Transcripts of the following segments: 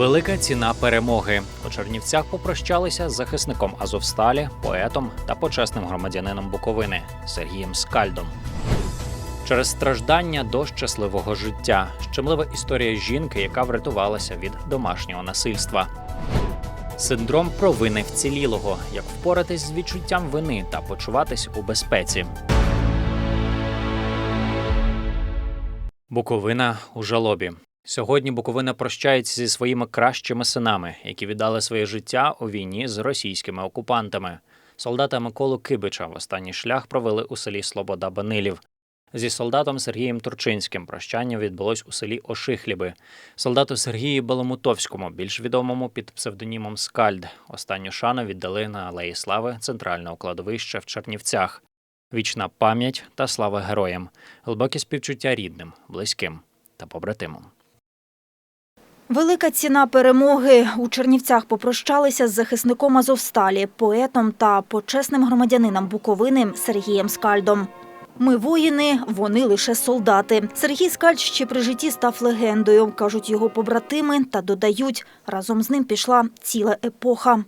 Велика ціна перемоги у Чернівцях попрощалися з захисником Азовсталі, поетом та почесним громадянином Буковини Сергієм Скальдом. Через страждання до щасливого життя щемлива історія жінки, яка врятувалася від домашнього насильства. Синдром провини вцілілого, як впоратись з відчуттям вини та почуватись у безпеці. Буковина у жалобі. Сьогодні Буковина прощається зі своїми кращими синами, які віддали своє життя у війні з російськими окупантами. Солдата Миколу Кибича в останній шлях провели у селі Слобода Банилів. Зі солдатом Сергієм Турчинським прощання відбулось у селі Ошихліби. Солдату Сергію Баломутовському, більш відомому під псевдонімом Скальд, останню шану віддали на Алеї Слави центрального кладовища в Чернівцях. Вічна пам'ять та слава героям, глибокі співчуття рідним, близьким та побратимам. Велика ціна перемоги у Чернівцях попрощалися з захисником Азовсталі, поетом та почесним громадянином Буковини Сергієм Скальдом. Ми воїни, вони лише солдати. Сергій Скальд ще при житті став легендою, кажуть його побратими, та додають, разом з ним пішла ціла епоха.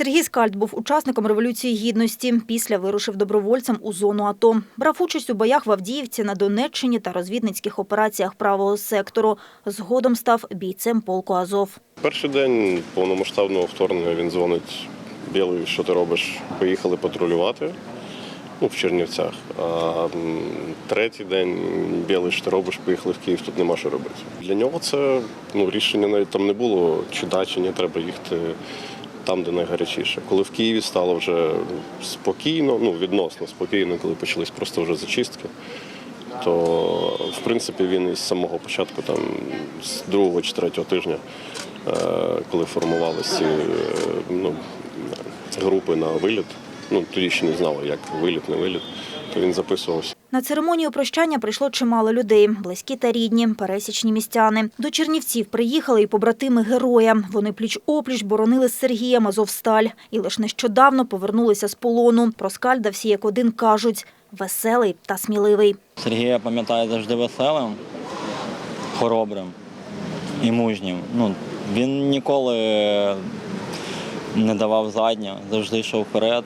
Сергій Скальд був учасником Революції Гідності. Після вирушив добровольцем у зону АТО. Брав участь у боях в Авдіївці на Донеччині та розвідницьких операціях правого сектору. Згодом став бійцем полку Азов. Перший день повномасштабного вторгнення він дзвонить білий, що ти робиш? Поїхали патрулювати ну, в Чернівцях. А третій день білий, що ти робиш, поїхали в Київ, тут нема що робити. Для нього це ну, рішення навіть там не було, чи да, чи ні, треба їхати там, де найгарячіше. Коли в Києві стало вже спокійно, ну відносно спокійно, коли почались просто вже зачистки. То в принципі він із самого початку, там з другого чи третього тижня, е, коли формувалися ці, е, ну, групи на виліт, ну тоді ще не знали, як виліт, не виліт, то він записувався. На церемонію прощання прийшло чимало людей, близькі та рідні, пересічні містяни. До Чернівців приїхали і побратими героя. Вони пліч-опліч боронили з Сергієм Азовсталь. І лише нещодавно повернулися з полону. Про Скальда всі як один кажуть – веселий та сміливий. Сергія пам'ятаю завжди веселим, хоробрим і мужнім. Ну, він ніколи не давав заднього, завжди йшов вперед.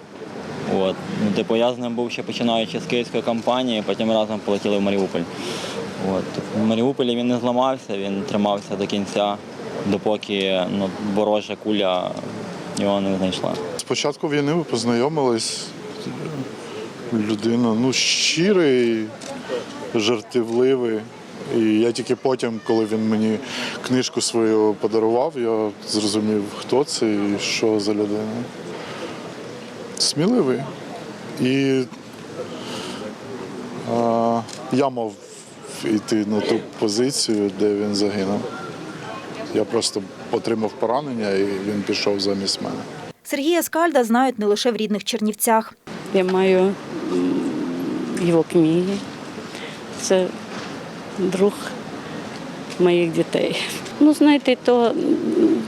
От. Ну, типу, я з ним був ще починаючи з київської кампанії, потім разом полетіли в Маріуполь. От. В Маріуполі він не зламався, він тримався до кінця, допоки ну, ворожа куля його не знайшла. З початку війни ми познайомились. Людина ну, щирий, жартівливий. І я тільки потім, коли він мені книжку свою подарував, я зрозумів, хто це і що за людина. Сміливий. І а, я мав йти на ту позицію, де він загинув. Я просто отримав поранення і він пішов замість мене. Сергія Скальда знають не лише в рідних Чернівцях. Я маю його книги. Це друг моїх дітей. Ну, знаєте, то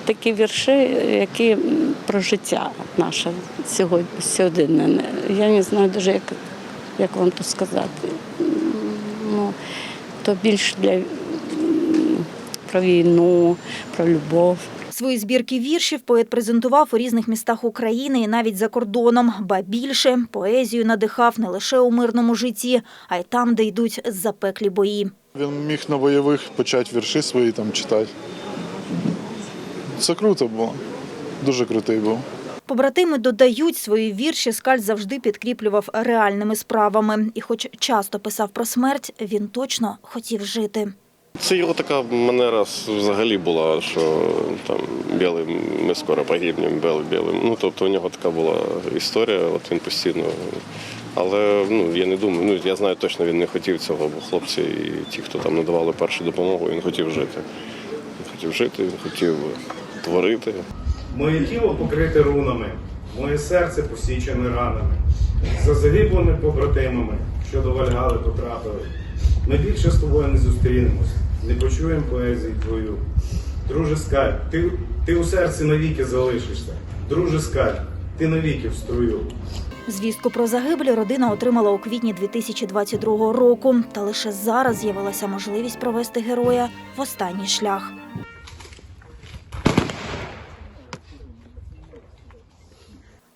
такі вірші, які про життя наше сьогодні, сьогодні. Я не знаю навіть, як, як вам то сказати. Ну, то більш для про війну, про любов. Свої збірки віршів поет презентував у різних містах України і навіть за кордоном. Ба більше поезію надихав не лише у мирному житті, а й там, де йдуть запеклі бої. Він міг на бойових почати вірші свої там читати. Це круто було. Дуже крутий був. Побратими додають, свої вірші Скаль завжди підкріплював реальними справами. І хоч часто писав про смерть, він точно хотів жити. Це його така манера взагалі була, що там білий, ми скоро погибнемо, білий, білий. Ну тобто у нього така була історія, от він постійно. Але ну я не думаю, ну я знаю точно, він не хотів цього, бо хлопці і ті, хто там надавали першу допомогу, він хотів жити. Він хотів жити, він хотів творити. Моє тіло покрите рунами, моє серце посічене ранами, за загиблими побратимами, що до Вальгали потрапили. Ми більше з тобою не зустрінемось, не почуємо поезії твою. Друже Скаль, ти, ти у серці навіки залишишся. Друже Скаль, ти навіки в струю. Звістку про загибель родина отримала у квітні 2022 року, та лише зараз з'явилася можливість провести героя в останній шлях.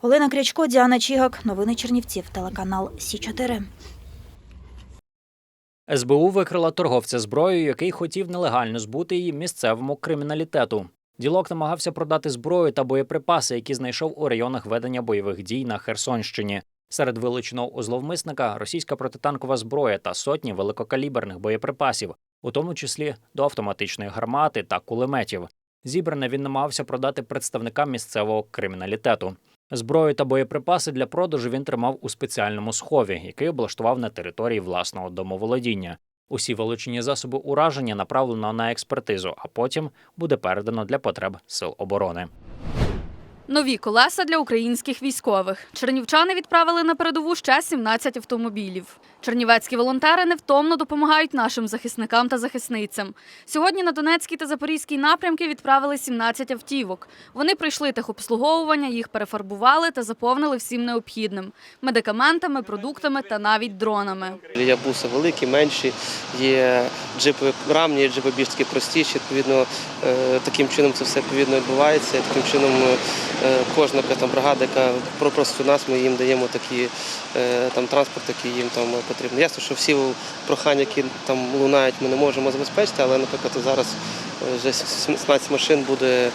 Олена Крячко, Діана Чігак. Новини Чернівців. Телеканал Сі 4 СБУ викрила торговця зброєю, який хотів нелегально збути її місцевому криміналітету. Ділок намагався продати зброю та боєприпаси, які знайшов у районах ведення бойових дій на Херсонщині. Серед вилученого у зловмисника російська протитанкова зброя та сотні великокаліберних боєприпасів, у тому числі до автоматичної гармати та кулеметів. Зібране він намагався продати представникам місцевого криміналітету. Зброю та боєприпаси для продажу він тримав у спеціальному схові, який облаштував на території власного домоволодіння. Усі вилучені засоби ураження направлено на експертизу, а потім буде передано для потреб сил оборони. Нові колеса для українських військових. Чернівчани відправили на передову ще 17 автомобілів. Чернівецькі волонтери невтомно допомагають нашим захисникам та захисницям. Сьогодні на Донецький та Запорізький напрямки відправили 17 автівок. Вони пройшли техобслуговування, їх перефарбували та заповнили всім необхідним медикаментами, продуктами та навіть дронами. Є буси великі, менші, є джипи рамні, є джипи більш такі простіші. Відповідно, е, таким чином це все відповідно відбувається. Таким чином е, кожна там бригада, яка просить у нас, ми їм даємо такі е, там транспорт, який їм там потрібен. Ясно, що всі прохання, які там лунають, ми не можемо забезпечити, але, наприклад, зараз е, вже 17 машин буде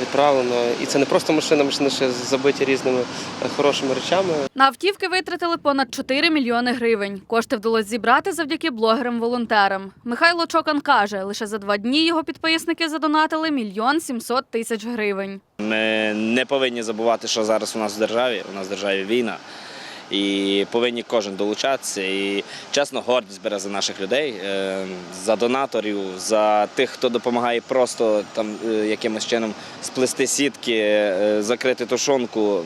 відправлено. І це не просто машина, машини ще забиті різними е, хорошими речами. На автівки витратили понад 4 мільйони гривень. Кошти вдалося зібрати завдяки блогерам-волонтерам. Михайло Чокан каже, лише за два дні його підписники задонатили мільйон 700 тисяч гривень. Ми не повинні забувати, що зараз у нас в державі. У нас в державі війна. І повинні кожен долучатися. І чесно, гордість бере за наших людей, е, за донаторів, за тих, хто допомагає просто там е, якимось чином сплести сітки, е, закрити тушонку.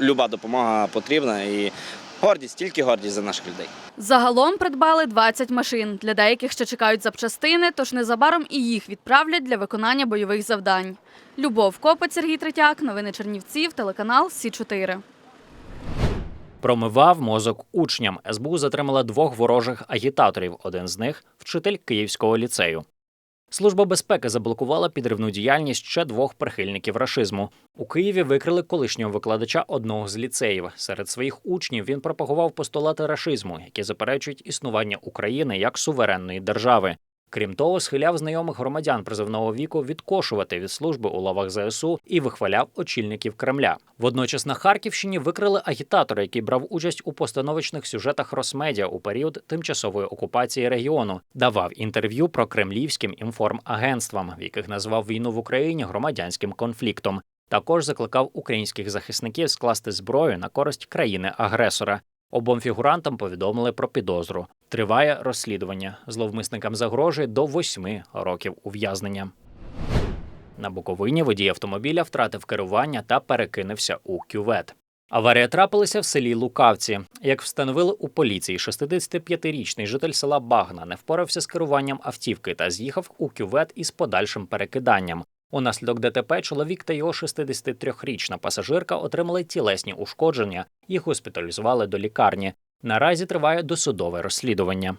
Люба допомога потрібна. І гордість, тільки гордість за наших людей. Загалом придбали 20 машин. Для деяких ще чекають запчастини, тож незабаром і їх відправлять для виконання бойових завдань. Любов Копець, Сергій Третяк, новини Чернівців, телеканал Сі 4 Промивав мозок учням. СБУ затримала двох ворожих агітаторів. Один з них вчитель Київського ліцею. Служба безпеки заблокувала підривну діяльність ще двох прихильників рашизму. У Києві викрили колишнього викладача одного з ліцеїв. Серед своїх учнів він пропагував постулати рашизму, які заперечують існування України як суверенної держави. Крім того, схиляв знайомих громадян призовного віку відкошувати від служби у лавах ЗСУ і вихваляв очільників Кремля. Водночас на Харківщині викрили агітатора, який брав участь у постановочних сюжетах Росмедіа у період тимчасової окупації регіону, давав інтерв'ю про кремлівським інформагентствам, в яких назвав війну в Україні громадянським конфліктом. Також закликав українських захисників скласти зброю на користь країни-агресора. Обом фігурантам повідомили про підозру. Триває розслідування. Зловмисникам загрожує до восьми років ув'язнення. На Буковині водій автомобіля втратив керування та перекинувся у кювет. Аварія трапилася в селі Лукавці. Як встановили у поліції, 65-річний житель села Багна не впорався з керуванням автівки та з'їхав у кювет із подальшим перекиданням. Унаслідок ДТП чоловік та його 63-річна пасажирка отримали тілесні ушкодження і госпіталізували до лікарні. Наразі триває досудове розслідування.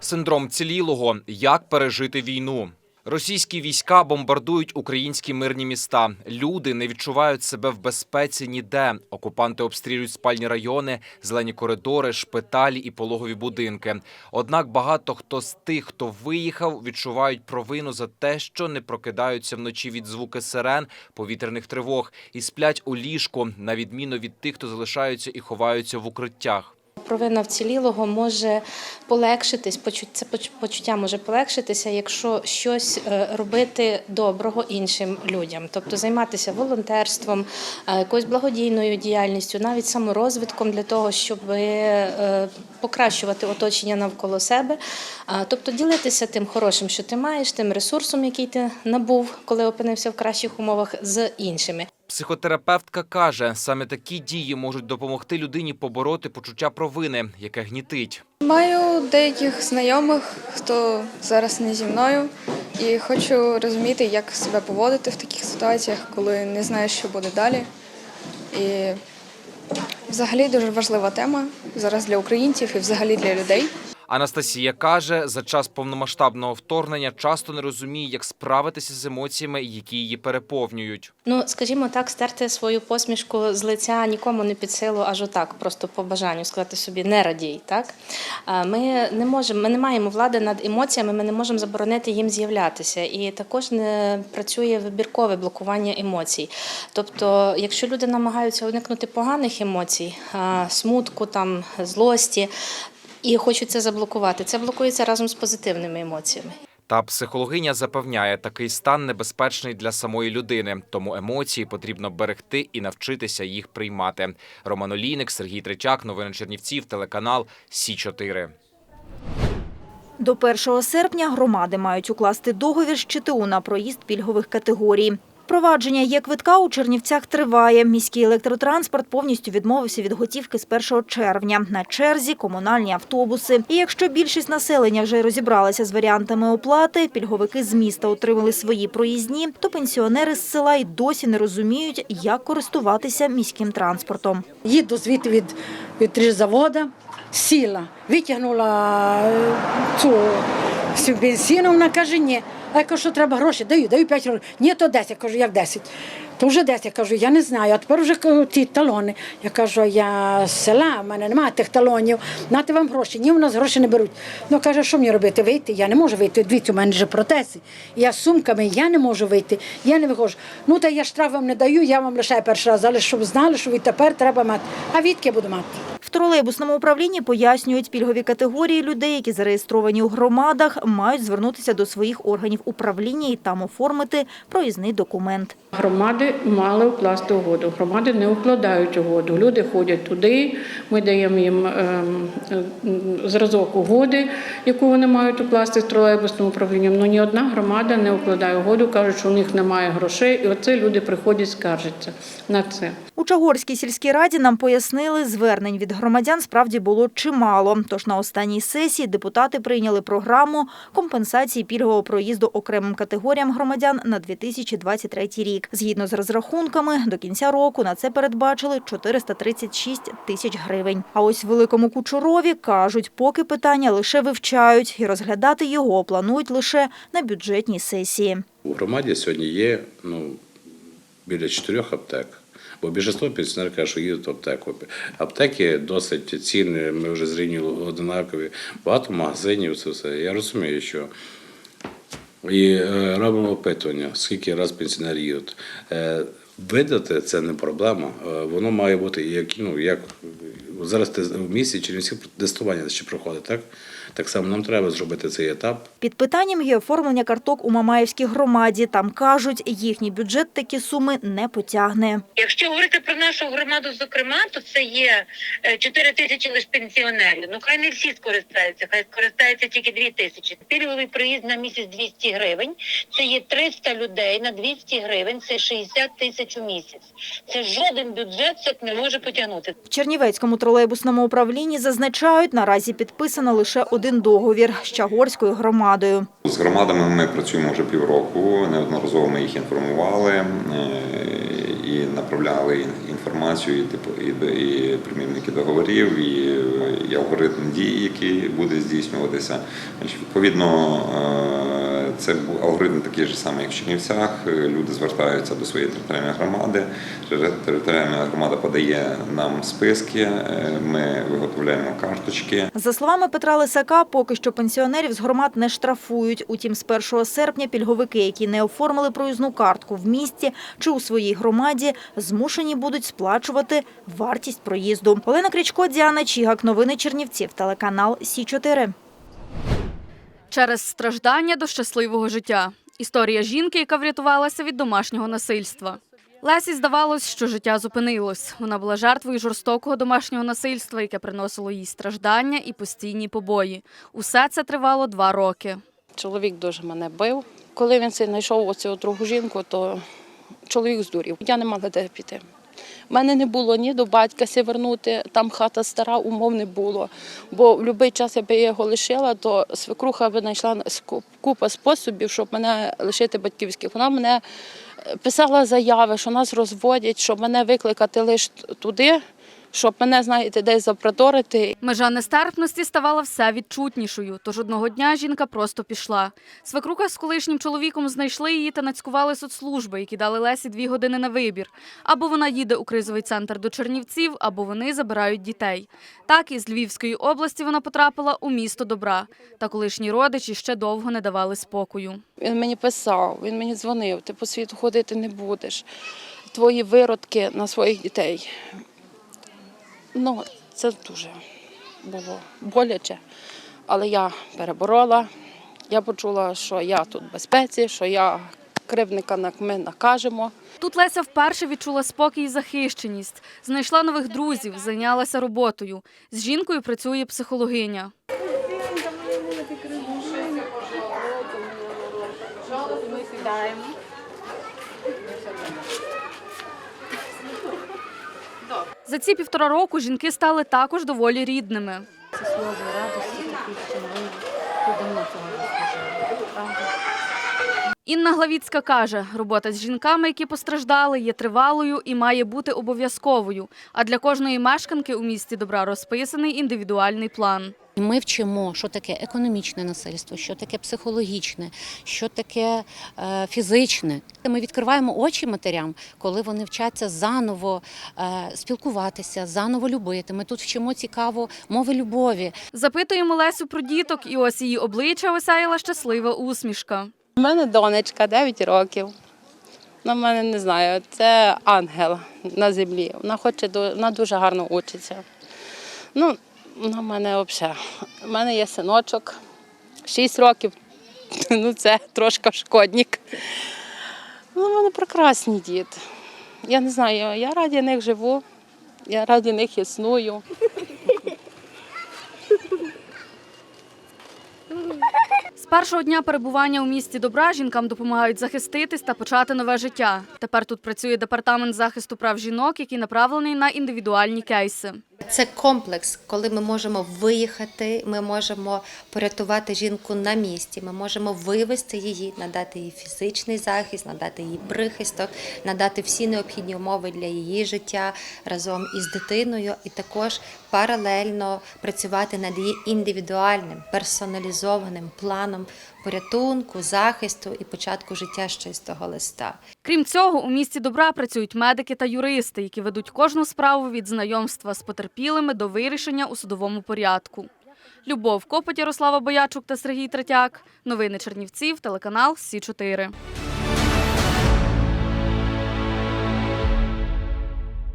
Синдром цілілого. Як пережити війну? Російські війська бомбардують українські мирні міста. Люди не відчувають себе в безпеці ніде. Окупанти обстрілюють спальні райони, зелені коридори, шпиталі і пологові будинки. Однак багато хто з тих, хто виїхав, відчувають провину за те, що не прокидаються вночі від звуки сирен, повітряних тривог і сплять у ліжку, на відміну від тих, хто залишаються і ховаються в укриттях. Провина вцілілого може полегшитись, це почуття може полегшитися, якщо щось е, робити доброго іншим людям, тобто займатися волонтерством, е, якоюсь благодійною діяльністю, навіть саморозвитком для того, щоб е, покращувати оточення навколо себе, тобто ділитися тим хорошим, що ти маєш, тим ресурсом, який ти набув, коли опинився в кращих умовах з іншими. Психотерапевтка каже, саме такі дії можуть допомогти людині побороти почуття провини, яке гнітить. Маю деяких знайомих, хто зараз не зі мною, і хочу розуміти, як себе поводити в таких ситуаціях, коли не знаєш, що буде далі. І Взагалі дуже важлива тема зараз для українців і взагалі для людей. Анастасія каже, за час повномасштабного вторгнення часто не розуміє, як справитися з емоціями, які її переповнюють. Ну, скажімо так, стерти свою посмішку з лиця нікому не під силу, аж отак, просто по бажанню сказати собі не радій. Так ми не можемо, ми не маємо влади над емоціями, ми не можемо заборонити їм з'являтися. І також не працює вибіркове блокування емоцій. Тобто, якщо люди намагаються уникнути поганих емоцій, смутку, там злості. І хочуть це заблокувати. Це блокується разом з позитивними емоціями. Та психологиня запевняє, такий стан небезпечний для самої людини, тому емоції потрібно берегти і навчитися їх приймати. Роман Олійник, Сергій Тричак, новини Чернівців, телеканал Сі 4 До 1 серпня громади мають укласти договір з ЧТУ на проїзд пільгових категорій. Провадження є квитка у Чернівцях триває. Міський електротранспорт повністю відмовився від готівки з 1 червня. На черзі комунальні автобуси. І якщо більшість населення вже розібралася з варіантами оплати, пільговики з міста отримали свої проїзні, то пенсіонери з села й досі не розуміють, як користуватися міським транспортом. Їду звідти від, від завода, сіла, витягнула е, цю всю бензину, вона каже, ні. А я кажу, що треба гроші, даю, даю 5 грошей. Ні, то 10. Я кажу, як 10? То вже 10. Я кажу, я не знаю. А тепер вже ті талони. Я кажу, я з села, в мене немає тих талонів. Нати вам гроші. Ні, у нас гроші не беруть. Ну каже, що мені робити? Вийти? Я не можу вийти. Дивіться, у мене вже протези. Я з сумками, я не можу вийти. Я не виходжу. Ну та я штраф вам не даю, я вам лишаю перший раз, але щоб знали, що відтепер треба мати. А відки буду мати? В тролейбусному управлінні пояснюють, пільгові категорії людей, які зареєстровані у громадах, мають звернутися до своїх органів управління і там оформити проїзний документ. Громади мали укласти угоду. Громади не укладають угоду. Люди ходять туди. Ми даємо їм ем, зразок угоди, яку вони мають укласти з тролейбусним управлінням. Ну ні одна громада не укладає угоду, кажуть, що у них немає грошей, і оце люди приходять скаржаться на це. У Чагорській сільській раді нам пояснили, звернень від громадян справді було чимало. Тож на останній сесії депутати прийняли програму компенсації пільгового проїзду окремим категоріям громадян на 2023 рік. Згідно з розрахунками, до кінця року на це передбачили 436 тисяч гривень. А ось великому Кучурові кажуть, поки питання лише вивчають і розглядати його планують лише на бюджетній сесії. У громаді сьогодні є ну, біля чотирьох аптек. Бо більшість пенсіонерів каже, що їдуть в аптеку. Аптеки досить цінні, ми вже зрівнювали одинакові. Багато магазинів, це все. Я розумію, що і е, робимо опитування, скільки раз пенсіонери. Е, видати це не проблема. Е, воно має бути як, ну, як зараз те- в місті Чернівці тестування ще проходить, так? Так само нам треба зробити цей етап. Під питанням є оформлення карток у Мамаївській громаді. Там кажуть, їхній бюджет такі суми не потягне. Якщо говорити про нашу громаду, зокрема, то це є е, 4 тисячі лише пенсіонерів. Ну хай не всі скористаються, хай скористаються тільки 2 тисячі. Пільговий проїзд на місяць 200 гривень. Це є 300 людей на 200 гривень. Це 60 тисяч у місяць. Це жоден бюджет це не може потягнути. В Чернівецькому тролейбусному управлінні зазначають, наразі підписано лише один договір з Чагорською громадою. З громадами ми працюємо вже півроку. Неодноразово ми їх інформували е, і направляли інформацію, і типу і, і примірники договорів, і, і алгоритм дій, який буде здійснюватися. Відповідно, е, це алгоритм такий ж самий, як в Чернівцях. Е, Люди звертаються до своєї територіальної громади. Територіальна громада подає нам списки. е, Ми виготовляємо карточки. За словами Петра Лисака, поки що пенсіонерів з громад не штрафують. Утім, з 1 серпня пільговики, які не оформили проїзну картку в місті чи у своїй громаді, змушені будуть сплачувати вартість проїзду. Олена Крічко, Діана Чігак. Новини Чернівців. Телеканал Сі 4 Через страждання до щасливого життя. Історія жінки, яка врятувалася від домашнього насильства. Лесі здавалось, що життя зупинилось. Вона була жертвою жорстокого домашнього насильства, яке приносило їй страждання і постійні побої. Усе це тривало два роки. Чоловік дуже мене бив. Коли він це знайшов оцю другу жінку, то чоловік здурів. Я не мала де піти. У мене не було ні до батька вернути, там хата стара, умов не було. Бо в будь-який час, якби я його лишила, то свекруха би знайшла купа способів, щоб мене лишити батьківських. Вона мене е, писала заяви, що нас розводять, щоб мене викликати лише туди, щоб мене, знаєте, десь запроторити. Межа нестерпності ставала все відчутнішою, тож одного дня жінка просто пішла. Свекруха з колишнім чоловіком знайшли її та нацькували соцслужби, які дали Лесі дві години на вибір. Або вона їде у кризовий центр до Чернівців, або вони забирають дітей. Так із Львівської області вона потрапила у місто добра. Та колишні родичі ще довго не давали спокою. Він мені писав, він мені дзвонив, ти по світу ходити не будеш. Твої виродки на своїх дітей. Ну, це дуже було боляче. Але я переборола. Я почула, що я тут в безпеці, що я кривника ми накажемо. Тут Леся вперше відчула спокій і захищеність, знайшла нових друзів, зайнялася роботою. З жінкою працює психологиня. За ці півтора року жінки стали також доволі рідними. Це сльози радості, такі давно цього правда? Інна Главіцька каже, робота з жінками, які постраждали, є тривалою і має бути обов'язковою. А для кожної мешканки у місті добра розписаний індивідуальний план. Ми вчимо, що таке економічне насильство, що таке психологічне, що таке е, фізичне. Ми відкриваємо очі матерям, коли вони вчаться заново е, спілкуватися, заново любити. Ми тут вчимо цікаво мови любові. Запитуємо Лесю про діток, і ось її обличчя осяяла щаслива усмішка. У мене донечка 9 років. Вона в мене не знаю, це ангел на землі. Вона хоче вона дуже гарно учиться. Ну, в мене взагалі. У мене є синочок, 6 років. Ну, це трошки шкодник. Ну, вони прекрасні діти. Я не знаю, я раді них живу, я раді них існую. З першого дня перебування у місті добра жінкам допомагають захиститись та почати нове життя. Тепер тут працює департамент захисту прав жінок, який направлений на індивідуальні кейси. Це комплекс, коли ми можемо виїхати, ми можемо порятувати жінку на місці, ми можемо вивести її, надати їй фізичний захист, надати їй прихисток, надати всі необхідні умови для її життя разом із дитиною, і також паралельно працювати над її індивідуальним персоналізованим планом порятунку, захисту і початку життя з чистого листа. Крім цього, у місті добра працюють медики та юристи, які ведуть кожну справу від знайомства з потерпілими до вирішення у судовому порядку. Любов Копоть, Ярослава Боячук та Сергій Третяк. Новини Чернівців, телеканал Сі 4